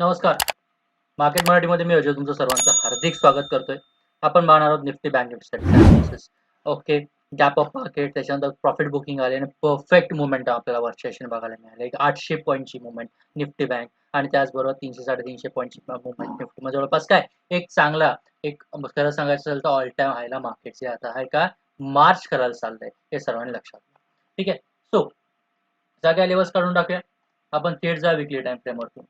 नमस्कार. मार्केट मराठीमध्ये मी अजय तुमचं सर्वांचं हार्दिक स्वागत करतोय. आपण पाहणार आहोत Nifty bank Nifty okay gap of market त्याच्यानंतर प्रॉफिट बुकिंग आले आणि परफेक्ट मुवमेंट आपल्याला वर्षेशन बघायला मिळाले. एक आठशे पॉईंटची मुवमेंट निफ्टी बँक आणि त्याचबरोबर तीनशे साडेतीनशे पॉईंटची मुवमेंट निफ्टीमध्ये. जवळपास काय? एक चांगला एक खरं सांगायचं असेल तर ऑल टाइम हायला मार्केटचे आता आहे का? मार्च करायला चाललंय हे सर्वांनी लक्षात घ्या. ठीक आहे? सो जागा लेवल्स काढून टाकूया. आपण थेट जा विकली टाइम फ्रेमवरतून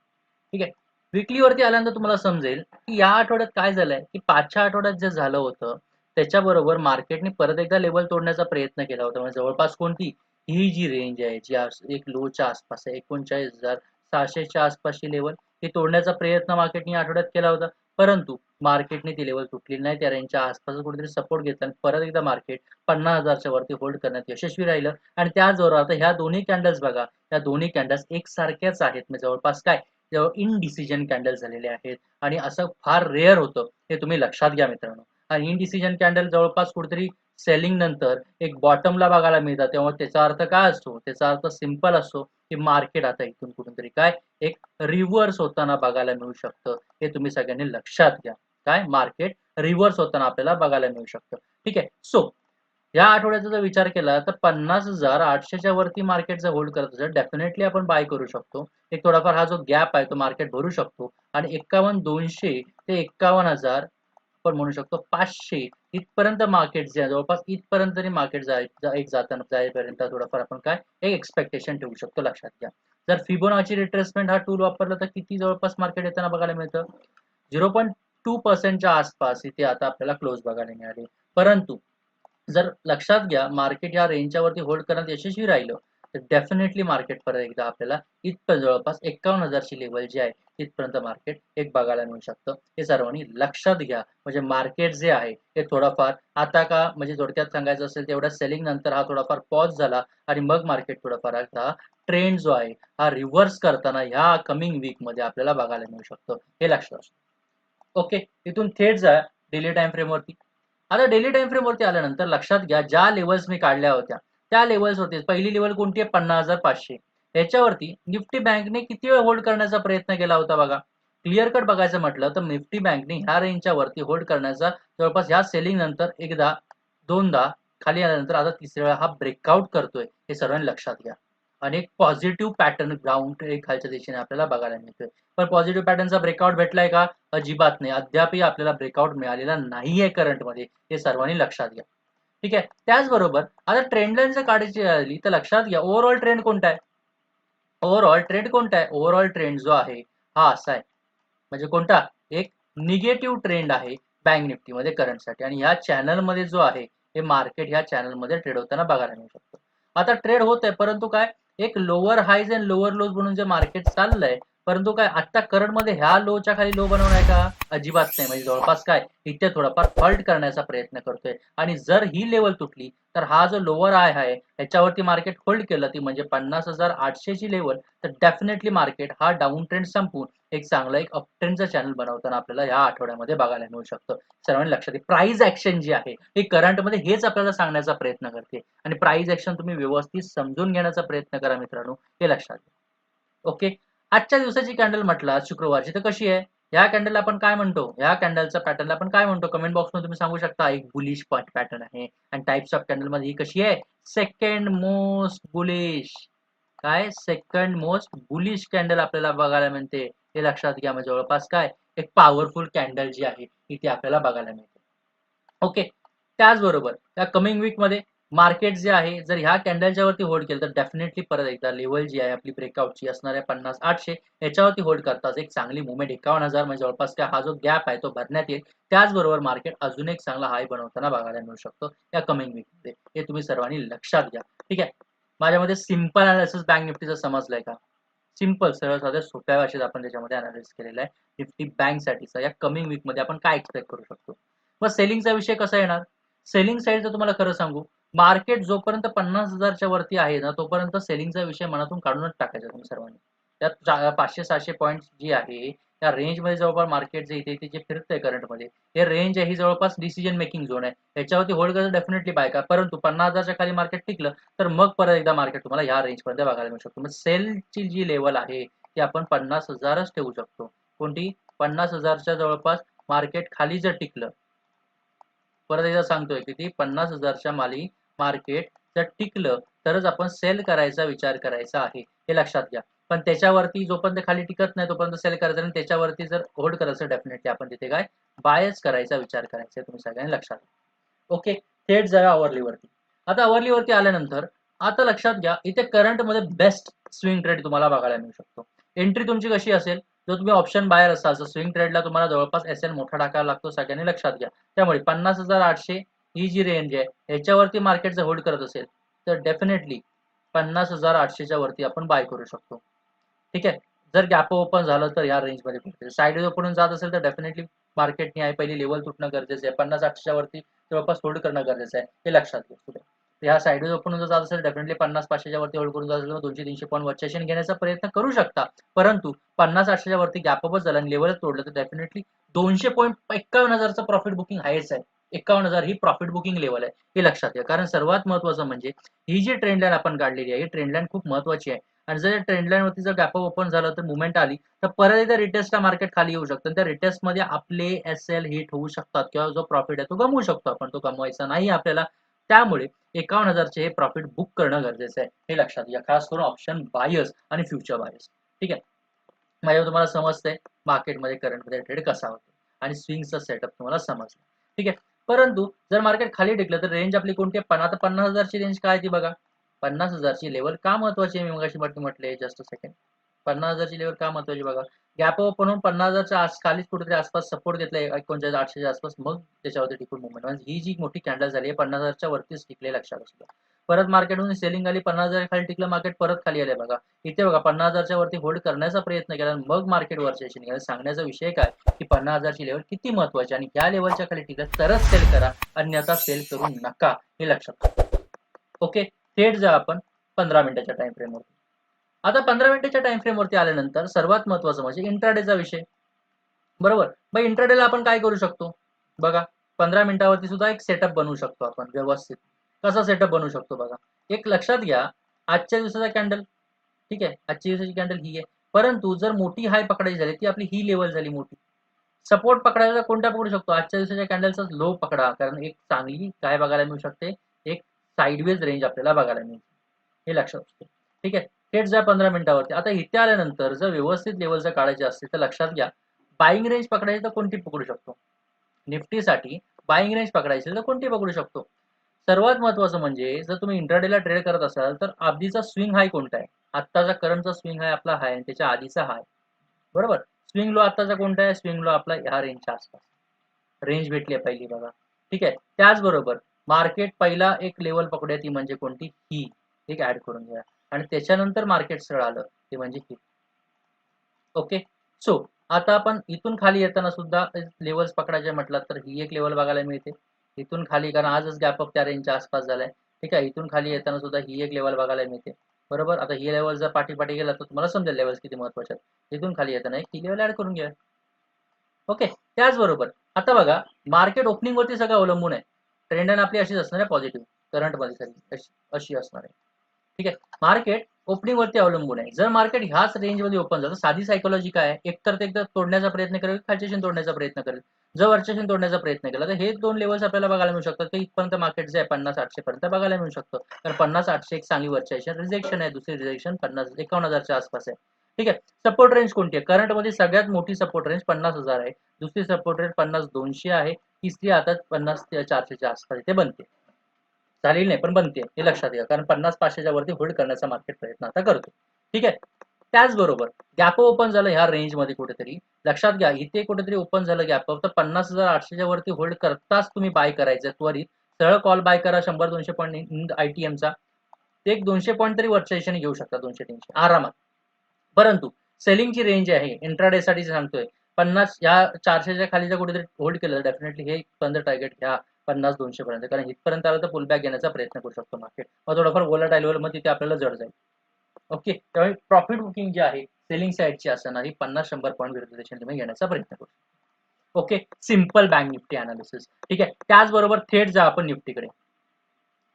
ठीक आहे? विकलीवरती आल्यानंतर तुम्हाला समजेल की या आठवड्यात काय झालंय? की पाचच्या आठवड्यात जे झालं होतं त्याच्याबरोबर मार्केटने परत एकदा लेवल तोडण्याचा प्रयत्न केला होता. म्हणजे जवळपास कोणती? ही जी रेंज आहे जी एक लोच्या आसपास आहे एकोणचाळीस हजार सहाशेच्या आसपासची लेवल ही तोडण्याचा प्रयत्न मार्केटने आठवड्यात केला होता. परंतु मार्केटने ती लेवल तुटली नाही. त्या रेंजच्या आसपास कुठेतरी सपोर्ट घेतला आणि परत एकदा मार्केट पन्नास हजारच्या वरती होल्ड करण्यात यशस्वी राहिलं. आणि त्याचबरोबर आता ह्या दोन्ही कॅन्डल्स बघा या दोन्ही कॅन्डल्स एकसारख्याच आहेत. म्हणजे जवळपास काय? इनडिसिजन कॅन्डल झालेले आहेत. आणि असं फार रेअर होतं हे तुम्ही लक्षात घ्या मित्रांनो. आणि इनडिसिजन कॅन्डल जवळपास कुठेतरी सेलिंग नंतर एक बॉटमला बघायला मिळतात. तेव्हा त्याचा अर्थ काय असतो? त्याचा अर्थ सिंपल असतो की मार्केट आता इथून कुठून तरी काय? एक रिव्हर्स होताना बघायला मिळू शकतं. हे तुम्ही सगळ्यांनी लक्षात घ्या. काय? मार्केट रिव्हर्स होताना आपल्याला बघायला मिळू शकतं. ठीक आहे? सो या आठवड्याचा जर विचार केला तर पन्नास हजार आठशेच्या वरती मार्केट जर होल्ड करत असेल डेफिनेटली आपण बाय करू शकतो. एक थोडाफार हा जो गॅप आहे तो मार्केट भरू शकतो. आणि एक्कावन्न दोनशे ते एक्कावन्न हजार आपण म्हणू शकतो पाचशे इथपर्यंत मार्केट जे आहे जवळपास इथपर्यंत तरी मार्केट जाय एक जाताना जाईपर्यंत थोडाफार आपण काय एक एक्सपेक्टेशन ठेवू शकतो लक्षात घ्या. जर फिबोनाची रिट्रेसमेंट हा टूल वापरला तर किती जवळपास मार्केट येताना बघायला मिळतं? झिरो पॉईंट टू पर्सेंटच्या आसपास इथे आता आपल्याला क्लोज बघायला मिळाले. परंतु जर लक्षात घ्या मार्केट या रेंजच्या वरती होल्ड करण्यात यशस्वी राहिलं तर डेफिनेटली मार्केट परत एकदा आपल्याला इथपर्यंत जवळपास एक्कावन्न हजारची लेवल जी आहे तिथपर्यंत मार्केट एक बघायला मिळू शकतं. हे सर्वांनी लक्षात घ्या. म्हणजे मार्केट जे आहे ते थोडंफार आता का म्हणजे थोडक्यात सांगायचं असेल तेवढ्या सेलिंग नंतर हा थोडाफार पॉज झाला आणि मग मार्केट थोडाफार आता ट्रेंड जो आहे हा रिव्हर्स करताना ह्या कमिंग वीकमध्ये आपल्याला बघायला मिळू शकतं. हे लक्षात असतं. ओके इथून थेट जा डेली टाइम फ्रेमवरती आता डेली टाइम फ्रेम वरती आल्यानंतर लक्षात घ्या ज्या लेवल्स मी काढल्या होत्या त्या लेवल्स होते. पहिली लेवल कोणती आहे? पन्नास हजार पाचशे. याच्यावरती निफ्टी बँकने किती वेळ होल्ड करण्याचा प्रयत्न केला होता बघा? क्लिअर कट बघायचं म्हटलं तर निफ्टी बँकने ह्या रेंजच्या वरती होल्ड करण्याचा जवळपास ह्या सेलिंग नंतर एकदा दोनदा खाली आल्यानंतर आता तिसऱ्या वेळा हा ब्रेकआउट करतोय. हे सर्वांनी लक्षात घ्या. आणि पॉझिटिव्ह पॅटर्न ग्राउंड खालच्या दिशेने आपल्याला बघायला मिळतोय. पण पॉझिटिव्ह पॅटर्नचा ब्रेकआउट भेटलाय का? अजिबात नाही. अद्यापही आपल्याला ब्रेकआउट मिळालेला नाहीये करंटमध्ये हे सर्वांनी लक्षात घ्या. ठीक आहे? त्याचबरोबर आता ट्रेंड लाईन जर काढायची आली तर लक्षात घ्या ओव्हरऑल ट्रेंड कोणता आहे? ओव्हरऑल ट्रेंड कोणता आहे? ओव्हरऑल ट्रेंड जो आहे हा असा आहे. म्हणजे कोणता? एक निगेटिव्ह ट्रेंड आहे बँक निफ्टीमध्ये करंटसाठी आणि ह्या चॅनलमध्ये जो आहे हे मार्केट ह्या चॅनलमध्ये ट्रेड होताना बघायला मिळू शकतो. आता ट्रेड होत आहे परंतु काय? एक lower highs and lower lows म्हणून जे मार्केट चाललंय परंतु काय आता करंटमध्ये ह्या लोच्या खाली लो बनवणार का? अजिबात नाही. म्हणजे जवळपास काय इथे थोडाफार फॉल्ट करण्याचा प्रयत्न करतोय. आणि जर ही लेवल तुटली तर हा जो लोअर आय आहे याच्यावरती मार्केट होल्ड केलं ती म्हणजे पन्नास हजार आठशेची लेवल तर डेफिनेटली मार्केट हा डाऊन ट्रेंड संपून एक चांगला एक अप ट्रेंडचा चॅनल बनवताना आपल्याला या आठवड्यामध्ये बघायला मिळू शकतं. सर्वांनी लक्षात घ्या प्राइस ऍक्शन जी आहे ही करंटमध्ये हेच आपल्याला सांगण्याचा प्रयत्न करते. आणि प्राइस ऍक्शन तुम्ही व्यवस्थित समजून घेण्याचा प्रयत्न करा मित्रांनो हे लक्षात घ्या. ओके आजच्या दिवसाची कॅन्डल म्हटलं आज शुक्रवारची तर कशी आहे? ह्या कॅन्डल आपण काय म्हणतो? ह्या कॅन्डलचा पॅटर्नला आपण काय म्हणतो? कमेंट बॉक्समध्ये तुम्ही सांगू शकता एक बुलिश पॅटर्न आहे. आणि टाइप्स ऑफ कॅन्डलमध्ये ही कशी आहे? सेकंड मोस्ट बुलिश काय? सेकंड मोस्ट बुलिश कॅन्डल आपल्याला बघायला मिळते. हे लक्षात घ्या म्हणजे जवळपास काय? एक पॉवरफुल कॅन्डल जी आहे ती आपल्याला बघायला मिळते. ओके त्याचबरोबर या कमिंग वीकमध्ये मार्केट जे आहे जर ह्या कॅन्डलच्या वरती होल्ड केलं तर डेफिनेटली परत एकदा लेवल जी आहे आपली ब्रेकआउटची असणार आहे पन्नास आठशे याच्यावरती होल्ड करताच एक चांगली मुवमेंट एकावन्न हजार म्हणजे जवळपास काय हा जो गॅप आहे तो भरण्यात येईल. त्याचबरोबर मार्केट अजून एक चांगला हाय बनवताना बघायला मिळू शकतो. या कमिंग वीकमध्ये हे तुम्ही सर्वांनी लक्षात घ्या. ठीक आहे? माझ्यामध्ये सिंपल अनालिसिस बँक निफ्टीचं समजलंय का? सिंपल सरळ साध्या सोप्या भाषेत आपण त्याच्यामध्ये अनालिसिस केलेला आहे. निफ्टी बँक साठीचा या कमिंग वीकमध्ये आपण काय एक्सपेक्ट करू शकतो? मग सेलिंगचा विषय कसा येणार? सेलिंग साईडचं तुम्हाला खरं सांगू. मार्केट जोपर्यंत पन्नास हजारच्या वरती आहे ना तोपर्यंत सेलिंगचा विषय मनातून काढूनच टाकायचा तुम्ही सर्वांनी. त्यात पाचशे सहाशे पॉईंट जी आहे त्या रेंजमध्ये जवळपास मार्केट जे इथे इथे जे फिरतंय करंटमध्ये हे रेंज आहे ही जवळपास डिसिजन मेकिंग झोन आहे. याच्यावरती होल्ड करायचं डेफिनेटली बाय का परंतु पन्नास हजारच्या खाली मार्केट टिकलं तर मग परत एकदा मार्केट तुम्हाला या रेंजपर्यंत बघायला मिळू शकतो. मग सेलची जी लेवल आहे ती आपण पन्नास हजारच ठेवू शकतो. कोणती? पन्नास हजारच्या जवळपास मार्केट खाली जर टिकलं परत एकदा सांगतोय की ती पन्नास हजारच्या माली मार्केट जर टिकलं तरच आपण सेल करायचा विचार करायचा आहे. हे लक्षात घ्या. पण त्याच्यावरती जोपर्यंत खाली टिकत नाही तोपर्यंत सेल करायचं आणि त्याच्यावरती जर होल्ड करायचं डेफिनेटली आपण तिथे काय? बायच करायचा विचार करायचा तुम्ही सगळ्यांनी लक्षात घ्या. ओके थेट जाऊया अवर्लीवरती आता अवर्लीवरती आल्यानंतर आता लक्षात घ्या इथे करंटमध्ये बेस्ट स्विंग ट्रेड तुम्हाला बघायला मिळू शकतो. एंट्री तुमची कशी असेल? जर तुम्ही ऑप्शन बायर असाल तर स्विंग ट्रेडला तुम्हाला जवळपास एस एल मोठा टाकायला लागतो सगळ्यांनी लक्षात घ्या. त्यामुळे पन्नास हजार आठशे ही जी रेंज आहे याच्यावरती मार्केट जर होल्ड करत असेल तर डेफिनेटली पन्नास हजार आठशेच्या वरती आपण बाय करू शकतो. ठीक आहे? जर गॅप ओपन झालं तर या रेंजमध्ये साईडवेज ओपन जात असेल तर डेफिनेटली मार्केटने आहे. पहिली लेवल तुटणं गरजेचं आहे. पन्नास आठशेच्या वरती जवळपास होल्ड करणं गरजेचं आहे. हे लक्षात घ्या. पुढे ह्या साईडवेज ओपन जर जात असेल डेफिनेटली पन्नास पाचशेच्या वरती होल्ड करून जात असेल दोनशे तीनशे पॉईंट वर्चेशन घेण्याचा प्रयत्न करू शकता. परंतु पन्नास आठशेच्या वरती गॅपअपच झाला आणि लेवलच तोडलं तर डेफिनेटली दोनशे पॉईंट एक्कावन्न हजारचं प्रॉफिट बुकिंग हायच आहे. एकावन्न हजार ही प्रॉफिट बुकिंग लेवल आहे हे लक्षात घ्या. कारण सर्वात महत्वाचं म्हणजे ही जी ट्रेंड लाईन आपण काढलेली आहे ही ट्रेंड लाईन खूप महत्वाची आहे. आणि जर ट्रेंड लाईन वरती जर गॅप ओपन झालं तर मुवमेंट आली तर परत एकदा रिटेस्टला मार्केट खाली येऊ शकतं. त्या रिटेस्टमध्ये आपले एस एल हिट होऊ शकतात किंवा जो प्रॉफिट आहे तो गमवू शकतो आपण. तो गमवायचा नाही आपल्याला. त्यामुळे एकावन्न हजारचे हे प्रॉफिट बुक करणं गरजेचं आहे हे लक्षात घ्या. खास करून ऑप्शन बायर्स आणि फ्युचर बायर्स ठीक आहे? माझ्या तुम्हाला समजतंय मार्केटमध्ये करंटमध्ये ट्रेड कसा होतो? आणि स्विंगचा सेटअप तुम्हाला समजला. ठीक आहे? परंतु जर मार्केट खाली टिकलं तर रेंज आपली कोणती पन्नास आता पन्नास हजारची रेंज काय ती बघा. पन्नास हजारची लेवल का महत्वाची आहे? मी मगाशी म्हटलं म्हटले जस्ट सेकंड पन्नास हजारची लेवल का महत्वाची बघा. गॅप ओपन होऊन पन्नास हजारच्या आस खालीच कुठेतरी आसपास सपोर्ट घेतलाय एकोणचाळीस आठशेच्या आसपास. मग त्याच्यावरती टिकून मुवमेंट म्हणजे ही जी मोठी कॅन्डल झाली आहे पन्नास हजारच्या वरतीच टिकले लक्षात असतं परत मार्केटमध्ये सेलिंग आली पन्नास हजार खाली टिकलं मार्केट परत खाली आले बघा. इथे बघा पन्नास हजारच्या वरती होल्ड करण्याचा प्रयत्न केला मग मार्केट वरच्या निघाला. सांगण्याचा विषय काय? की पन्नास हजारची लेवल किती महत्वाची आणि या लेवलच्या खाली टिकलं तरच सेल करा अन्यथा सेल करू नका हे लक्षात ओके थेट जा आपण पंधरा मिनिटाच्या टाइम फ्रेमवरती आता पंधरा मिनिटाच्या टाइम फ्रेमवरती आल्यानंतर सर्वात महत्वाचं म्हणजे इंट्राडेचा विषय. बरोबर? मग इंट्राडेला आपण काय करू शकतो? बघा पंधरा मिनिटावरती सुद्धा एक सेटअप बनवू शकतो आपण व्यवस्थित. कसा सेटअप बनवू शकतो बघा. एक लक्षात घ्या आजच्या दिवसाचा कॅन्डल ठीक आहे? आजच्या दिवसाची कॅन्डल ही आहे. परंतु जर मोठी हाय पकडायची झाली ती आपली ही लेवल झाली मोठी. सपोर्ट पकडायला कोणता पकडू शकतो? आजच्या दिवसाच्या कॅन्डलचा लो पकडा. कारण एक चांगली काय बघायला मिळू शकते? एक साईडवेज रेंज आपल्याला बघायला मिळते. हे लक्षात असते ठीक आहे? थेट जा पंधरा मिनिटावरती. आता इथे आल्यानंतर जर व्यवस्थित लेवलचं काढायचे असते तर लक्षात घ्या. बाईंग रेंज पकडायची तर कोणती पकडू शकतो? निफ्टीसाठी बाईंग रेंज पकडायची तर कोणती पकडू शकतो? सर्वात महत्वाचं म्हणजे जर तुम्ही इंट्राडेला ट्रेड करत असाल तर आधीचा स्विंग हाय कोणता आहे? आत्ताचा करंटचा स्विंग हाय आपला हाय आणि त्याच्या आधीचा हाय बरोबर? स्विंग लो आत्ताचा कोणता आहे? स्विंग लो आपला ह्या रेंजच्या आसपास. रेंज भेटली आहे पहिली बघा. ठीक आहे? त्याचबरोबर मार्केट पहिला एक लेवल पकडूया ती म्हणजे कोणती? ही एक ऍड करून घ्या. आणि त्याच्यानंतर मार्केट सरळ आलं ते म्हणजे ही ओके? सो आता आपण इथून खाली येताना सुद्धा लेवल्स पकडायचे म्हटलं तर ही एक लेवल बघायला मिळते. इथून खाली कारण आजच गॅप अप त्या रेंजच्या आसपास झालाय. ठीक आहे इथून खाली येताना सुद्धा ही एक लेवल बघायला मिळते. बरोबर? आता ही लेवल जर पाठी पाठी गेला तर तुम्हाला समजेल लेवल किती महत्त्वाचे आहेत. इथून खाली येताना एक ही लेवल ऍड करून घ्या. ओके त्याचबरोबर आता बघा मार्केट ओपनिंग वरती सगळं अवलंबून आहे. ट्रेंड आपली अशीच असणार आहे पॉझिटिव्ह करंटमध्ये अशी असणार आहे. ठीक आहे? मार्केट ओपनिंग वरती अवलंबून आहे. जर मार्केट ह्याच रेंजमध्ये ओपन झालं साधी सायकोलॉजी काय एकतर ते एकदा तोडण्याचा प्रयत्न करेल खालच्याशी तोडण्याचा प्रयत्न करेल जर वरच्या तोडण्याचा प्रयत्न केला तर हे दोन लेवल्स आपल्याला बघायला मिळू शकतात. की इथपर्यंत मार्केट जे आहे पन्नास आठशे पर्यंत बघायला मिळू शकतं. तर पन्नास आठशे एक चांगली वरच्या रिजेक्शन आहे दुसरी रिजेक्शन पन्नास एकावन्न हजारच्या आसपास आहे. ठीक आहे? सपोर्ट रेंज कोणती आहे? करंटमध्ये सगळ्यात मोठी सपोर्ट रेंज पन्नास हजार आहे. दुसरी सपोर्ट रेंज पन्नास दोनशे आहे. तिसरी आता पन्नास चारशेच्या आसपास इथे बनते. झालेली नाही पण बनते हे लक्षात घ्या. कारण पन्नास पाचशेच्या वरती होल्ड करण्याचा मार्केट प्रयत्न आता करतो. ठीक आहे? त्याचबरोबर गॅप ओपन झालं ह्या रेंजमध्ये कुठेतरी. लक्षात घ्या इथे कुठेतरी ओपन झालं गॅप तर पन्नास हजार आठशेच्या वरती होल्ड करताच तुम्ही बाय करायचं. त्वरित सरळ कॉल बाय करा शंभर दोनशे पॉईंट आय टी एमचा एक दोनशे पॉईंट तरी वरच्या दिशेने घेऊ शकता दोनशे तीनशे. आरामात. परंतु सेलिंगची रेंज आहे. इंट्राडे साठी सांगतोय. पन्नास या चारशेच्या खालीच्या कुठेतरी होल्ड केलं डेफिनेटली हे बंद टार्गेट घ्या. पन्नास दोनशे पर्यंत. कारण इथपर्यंत आलं तर पुलबॅक घेण्याचा प्रयत्न करू शकतो मार्केट मग थोडंफार ओला टायलवर मध्ये तिथे आपल्याला जड जाईल. ओके त्यामुळे प्रॉफिट बुकिंग जी आहे सेलिंग साईडची असणार ही पन्नास शंभर पॉईंट विरुद्ध दिशेने तुम्ही घेण्याचा प्रयत्न करू okay simple bank Nifty analysis ठीक आहे? त्याचबरोबर थेट जा आपण निफ्टीकडे.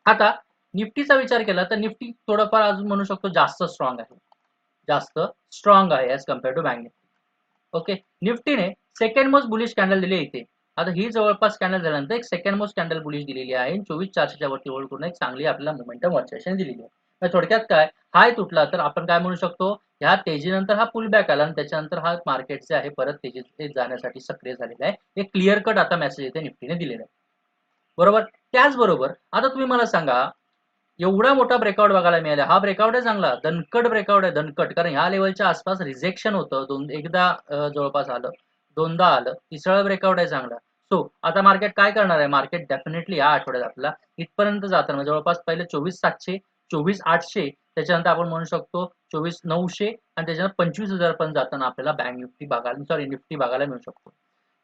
आता निफ्टीचा विचार केला तर निफ्टी थोडंफार अजून म्हणू शकतो जास्त स्ट्रॉंग आहे. जास्त स्ट्रॉंग आहे as compare to bank Nifty okay निफ्टीने second most bullish candle दिली इथे. आता ही जवळपास कॅन्डल झाल्यानंतर एक सेकंड मोस्ट कॅन्डल बुलिश दिलेली आहे. चोवीस चारशेच्या वरती होल्ड करून एक चांगली आपल्याला मोमेंटम वर्चेशन दिलेली आहे. थोडक्यात काय? हाय तुटला तर आपण काय म्हणू शकतो? ह्या तेजीनंतर हा पुल बॅक आला आणि त्याच्यानंतर हा मार्केट जे आहे परत तेजीत जाण्यासाठी सक्रिय झालेला आहे. एक क्लिअर कट आता मेसेज इथे निफ्टीने दिलेला आहे. बरोबर? त्याचबरोबर आता तुम्ही मला सांगा एवढा मोठा ब्रेकआउट बघायला मिळाला. हा ब्रेकआउट आहे चांगला. दणकट ब्रेकआउट आहे दणकट. कारण ह्या लेवलच्या आसपास रिजेक्शन होतं. दोन एकदा जवळपास आलं. दोनदा आलं. तिसरा ब्रेकआउट आहे चांगला. सो आता मार्केट काय करणार आहे? मार्केट डेफिनेटली या आठवड्यात आपला इथपर्यंत जाताना म्हणजे जवळपास पहिले चोवीस सातशे चोवीस आठशे त्याच्यानंतर आपण म्हणू शकतो चोवीस नऊशे आणि त्याच्यानंतर पंचवीस हजार पण जाताना आपल्याला बँक निफ्टी बघायला सॉरी निफ्टी बघायला मिळू शकतो.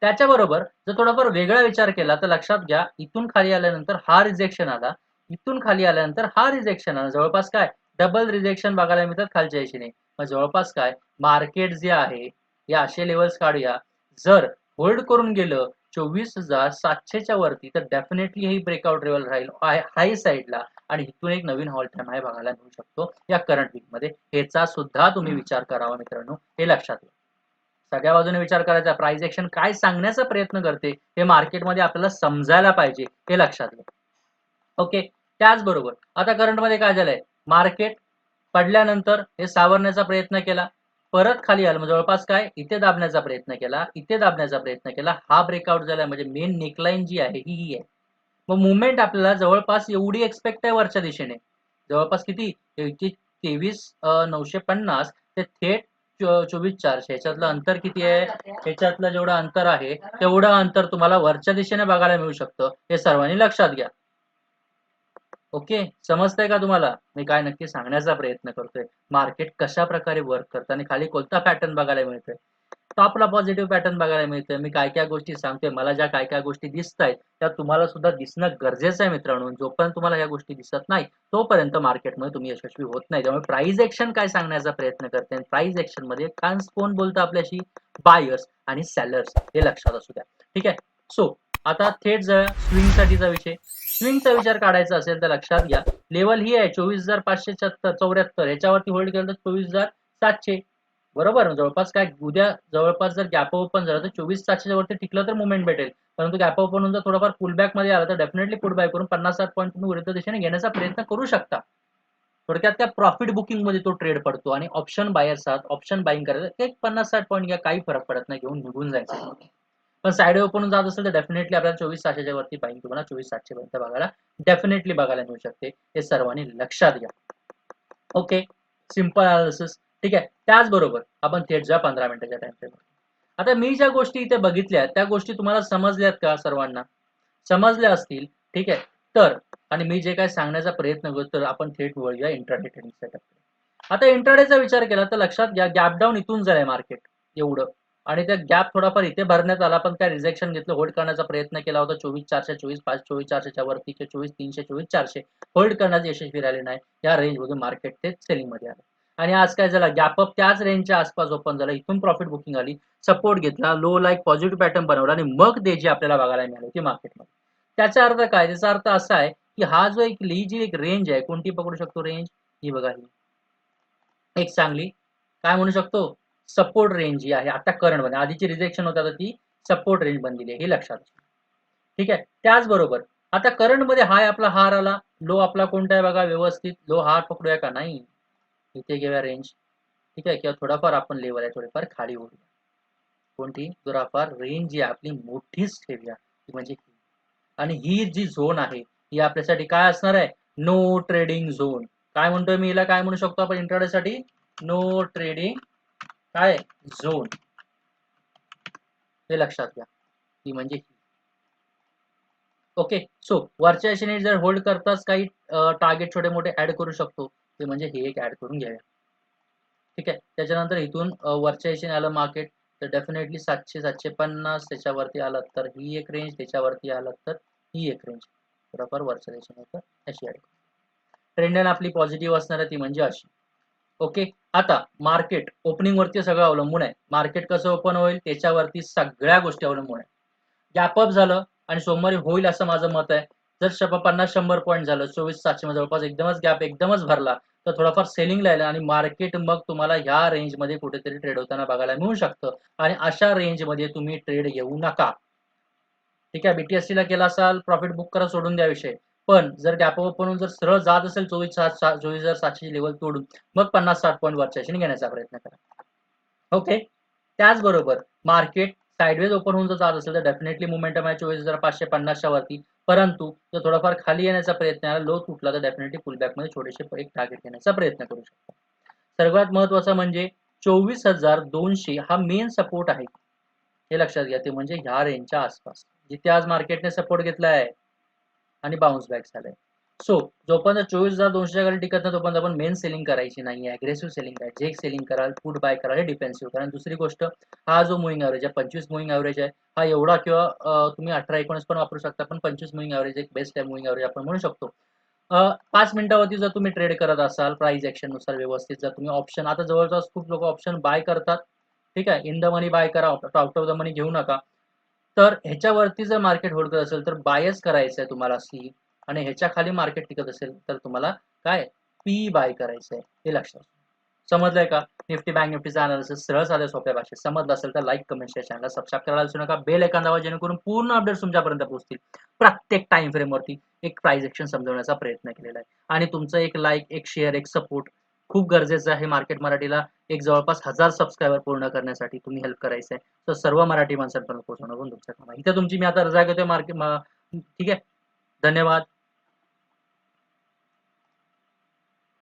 त्याच्याबरोबर जर थोडाफार वेगळा विचार केला तर लक्षात घ्या इथून खाली आल्यानंतर हा रिजेक्शन आला. इथून खाली आल्यानंतर हा रिजेक्शन आला. जवळपास काय? डबल रिजेक्शन बघायला मिळतात खालच्या दिशेने. मग जवळपास काय? मार्केट जे आहे या असे लेवल्स काढूया. जर होल्ड करून गेलं चोवीस हजार सातशेच्या वरती तर डेफिनेटली ही ब्रेकआउट लेवल राहील हाय साईडला आणि इथून एक नवीन हॉल टाइम आहे बघायला मिळू शकतो या करंट वीकमध्ये ह्याचा सुद्धा तुम्ही विचार करावा मित्रांनो. हे लक्षात घ्या. सगळ्या बाजूने विचार करायचा. प्राइस ऍक्शन काय सांगण्याचा प्रयत्न करते हे मार्केटमध्ये आपल्याला समजायला पाहिजे हे लक्षात घ्या. ओके त्याचबरोबर आता करंटमध्ये काय झालंय? मार्केट पडल्यानंतर हे सावरण्याचा प्रयत्न केला. परत खाली आलं. म्हणजे जवळपास काय? इथे दाबण्याचा प्रयत्न केला. इथे दाबण्याचा प्रयत्न केला. हा ब्रेकआउट झाला. म्हणजे मेन नेकलाईन जी आहे ही ही आहे. मग मुवमेंट आपल्याला जवळपास एवढी एक्सपेक्ट आहे वरच्या दिशेने. जवळपास किती? तेवीस नऊशे पन्नास. ते थेट चोवीस चारशे. ह्याच्यातलं अंतर किती आहे? ह्याच्यातलं जेवढं अंतर आहे तेवढं अंतर तुम्हाला वरच्या दिशेने बघायला मिळू शकतं. हे सर्वांनी लक्षात घ्या. ओके समजतंय का तुम्हाला? मी काय नक्की सांगण्याचा प्रयत्न करतोय. मार्केट कशा प्रकारे वर्क करतं आणि खाली कोणता पॅटर्न बघायला मिळतोय? टॉपला पॉझिटिव्ह पॅटर्न बघायला मिळतोय. मी काय काय गोष्टी सांगतोय मला ज्या काय काय गोष्टी दिसत आहेत त्या तुम्हाला सुद्धा दिसणं गरजेचं आहे मित्रांनो. जोपर्यंत तुम्हाला या गोष्टी दिसत नाही तोपर्यंत मार्केटमध्ये तुम्ही यशस्वी होत नाही. त्यामुळे प्राइस ऍक्शन काय सांगण्याचा प्रयत्न करते प्राइस ऍक्शनमध्ये कान्स कोण बोलतं आपल्याशी? बायर्स आणि सॅलर्स हे लक्षात असू द्या. ठीक आहे? सो आता थेट जर विषय. स्विंगचा विचार काढायचा असेल तर लक्षात घ्या. लेवल ही आहे चोवीस हजार पाचशे चौऱ्याहत्तर. याच्यावरती होल्ड केलं तर चोवीस हजार सातशे. बरोबर? जवळपास काय उद्या जवळपास जर गॅप ओपन झालं तर चोवीस सातशे वरती टिकलं तर मुवमेंट भेटेल. परंतु गॅप ओपन होऊन जर थोडाफार पुलबॅकमध्ये आला तर डेफिनेटली पुलबॅक करून पन्नास साठ पॉईंट तुम्ही विरुद्ध दिशेने घेण्याचा प्रयत्न करू शकता. थोडक्यात त्या प्रॉफिट बुकिंगमध्ये तो ट्रेड पडतो आणि ऑप्शन बायर्स आहात ऑप्शन बाईंग करायचं एक पन्नास साठ पॉईंट घ्या काही फरक पडत नाही घेऊन निघून जायचं. पण साईड ओपन जात असेल तर डेफिनेटली आपल्याला चोवीस सातशेच्या वरती पाहिजे तुम्हाला चोवीस सातशे पर्यंत बघायला डेफिनेटली बघायला मिळू शकते. हे सर्वांनी लक्षात घ्या. ओके सिंपल अनालिसिस ठीक आहे? त्याचबरोबर आपण थेट जा पंधरा मिनिटाच्या टाइम आता मी ज्या गोष्टी इथे बघितल्या त्या गोष्टी तुम्हाला समजल्यात का सर्वांना? समजल्या असतील. ठीक आहे? तर आणि मी जे काय सांगण्याचा प्रयत्न करतो तर आपण थेट वळूया इंटरडे ट्रेडिंग सेटअप आता इंटरडेचा विचार केला तर लक्षात घ्या गॅप डाऊन इथून झालंय मार्केट एवढं. आणि त्या गॅप थोडाफार इथे भरण्यात आला. पण काय रिजेक्शन घेतलं होल्ड करण्याचा प्रयत्न केला होता. चोवीस चारशे चोवीस पाच चोवीस चारशेच्या वरती किंवा चोवीस तीनशे चोवीस चारशे. होल्ड करण्याचे यशस्वी राहिले नाही. या रेंजमधून मार्केट ते सेलिंगमध्ये आलं. आणि आज काय झालं? गॅपअप त्याच रेंजच्या आसपास ओपन झालं. इथून प्रॉफिट बुकिंग आली. सपोर्ट घेतला. लो लाईक पॉझिटिव्ह पॅटर्न बनवला. आणि मग देजी आपल्याला बघायला मिळाली होती मार्केटमध्ये त्याचा अर्थ काय? त्याचा अर्थ असा आहे की हा जो एक ही जी एक रेंज आहे कोणती पकडू शकतो रेंज ही बघा ही. एक चांगली काय म्हणू शकतो? सपोर्ट रेंज जी आहे आता करंट बनली आधीची रिजेक्शन होता ती सपोर्ट रेंज बनलेली आहे. हे लक्षात ठीक आहे? त्याचबरोबर आता करंटमध्ये हाय आपला हार आला. लो आपला कोणता आहे बघा? व्यवस्थित. लो हार पकडूया का? नाही. इथे घेऊया रेंज ठीक आहे? किंवा थोडाफार आपण लेवल आहे थोडीफार खाली होऊया कोणती? थोडाफार रेंज जी आपली मोठीच ठेवूया. म्हणजे आणि ही जी झोन आहे ही आपल्यासाठी काय असणार आहे? नो ट्रेडिंग झोन काय म्हणतोय मी हिला? काय म्हणू शकतो आपण? इंटरनेटसाठी नो ट्रेडिंग काय झोन? हे लक्षात घ्या. ती म्हणजे ओके सो वरच्या दिशेने जर होल्ड करताच काही टार्गेट छोटे मोठे ऍड करू शकतो ते म्हणजे हे एक ऍड करून घ्यावे. ठीक आहे? त्याच्यानंतर इथून वरच्या दिशेने आलं मार्केट तर डेफिनेटली सातशे सातशे पन्नास त्याच्यावरती आलं तर ही एक रेंज त्याच्यावरती आलं तर ही एक रेंज बरोबर? वरच्या दिशेने तर अशी ऍड ट्रेंड आपली पॉझिटिव्ह असणार आहे ती म्हणजे अशी. ओके? आता मार्केट ओपनिंग वरती सगळं अवलंबून आहे. मार्केट कसं ओपन होईल? त्याच्यावरती सगळ्या गोष्टी अवलंबून आहे. गॅपअप झालं आणि सोमवारी होईल असं माझं मत आहे. जर पन्नास शंभर पॉईंट झालं चोवीस सातशे जवळपास एकदमच गॅप एकदमच भरला तर थोडाफार सेलिंग आलं आणि मार्केट मग तुम्हाला ह्या रेंजमध्ये कुठेतरी ट्रेड होताना बघायला मिळू शकतं. आणि अशा रेंजमध्ये तुम्ही ट्रेड घेऊ नका. ठीक आहे? बीटीएससी ला केला असाल प्रॉफिट बुक करा सोडून द्या विषय. पण जर गॅप ओपन जर सरळ जात असेल चोवीस सात सात चोवीस हजार सातशे लेवल तोडून मग पन्नास साठ पॉईंट वरच्या घेण्याचा प्रयत्न करा. ओके त्याचबरोबर मार्केट साईडवेज ओपन होऊन जर जात असेल तर डेफिनेटली मुवमेंटम आहे चोवीस हजार पाचशे पन्नासच्या वरती. परंतु जर थोडाफार खाली येण्याचा प्रयत्न आला लो तुटला तर डेफिनेटली फुलबॅकमध्ये छोटेसे एक टार्गेट घेण्याचा प्रयत्न करू शकतो. सर्वात महत्वाचं म्हणजे चोवीस हजार दोनशे हा मेन सपोर्ट आहे. हे लक्षात घ्या ते म्हणजे ह्या रेंजच्या आसपास. जिथे आज मार्केटने सपोर्ट घेतला आहे आणि बाउन्स बॅक झालाय. सो जोपर्यंत चोवीस हजार दोनशेच्या खाली टिकत नाही तोपर्यंत आपण मेन सेलिंग करायची नाही अग्रेसिव्ह सेलिंग काय जे सेलिंग कराल फूड बाय कराल हे डिफेन्सिव्ह कारण दुसरी गोष्ट हा जो मुविंग ॲव्हरेज आहे पंचवीस मुविंग ॲव्हरेज आहे हा एवढा किंवा तुम्ही अठरा एकोणीस पण वापरू शकता पण पंचवीस मुविंग ॲव्हरेज एक बेस्ट आहे मुविंग ॲव्हरेज आपण म्हणू शकतो. पाच मिनिटावरती जर तुम्ही ट्रेड करत असाल प्राइस ऍक्शननुसार व्यवस्थित जर तुम्ही ऑप्शन आता जवळपास खूप लोक ऑप्शन बाय करतात. ठीक आहे इन द मनी बाय करा आउट ऑफ द मनी घेऊ नका. तर ह्याच्यावरती जर मार्केट होल्ड करत असेल तर बायच करायचं आहे तुम्हाला सी आणि ह्याच्या खाली मार्केट टिकत असेल तर तुम्हाला काय? पी बाय करायचं आहे हे लक्षात समजलंय का? निफ्टी बँक निफ्टीचा अनालिसिस सरळ साध्या सोप्या भाषेत. समजलं असेल तर लाईक कमेंट शेअर चॅनलला सबस्क्राईब करायला विसरू नका. बेल एखादा दावा जेणेकरून पूर्ण अपडेट तुमच्यापर्यंत पोहोचतील. प्रत्येक टाइम फ्रेमवरती एक प्राइस एक्शन समजवण्याचा प्रयत्न केलेला आहे. आणि तुमचं एक लाईक एक शेअर एक सपोर्ट खूप गरजेचं आहे मार्केट मराठीला. एक जवळपास हजार सबस्क्रायबर पूर्ण करण्यासाठी तुम्ही हेल्प करायचं आहे तर सर्व मराठी माणसांपर्यंत पोहोचवणं पण तुमच्या कामा इथे तुमची मी आता रजा घेतोय मार्केट ठीक आहे? धन्यवाद.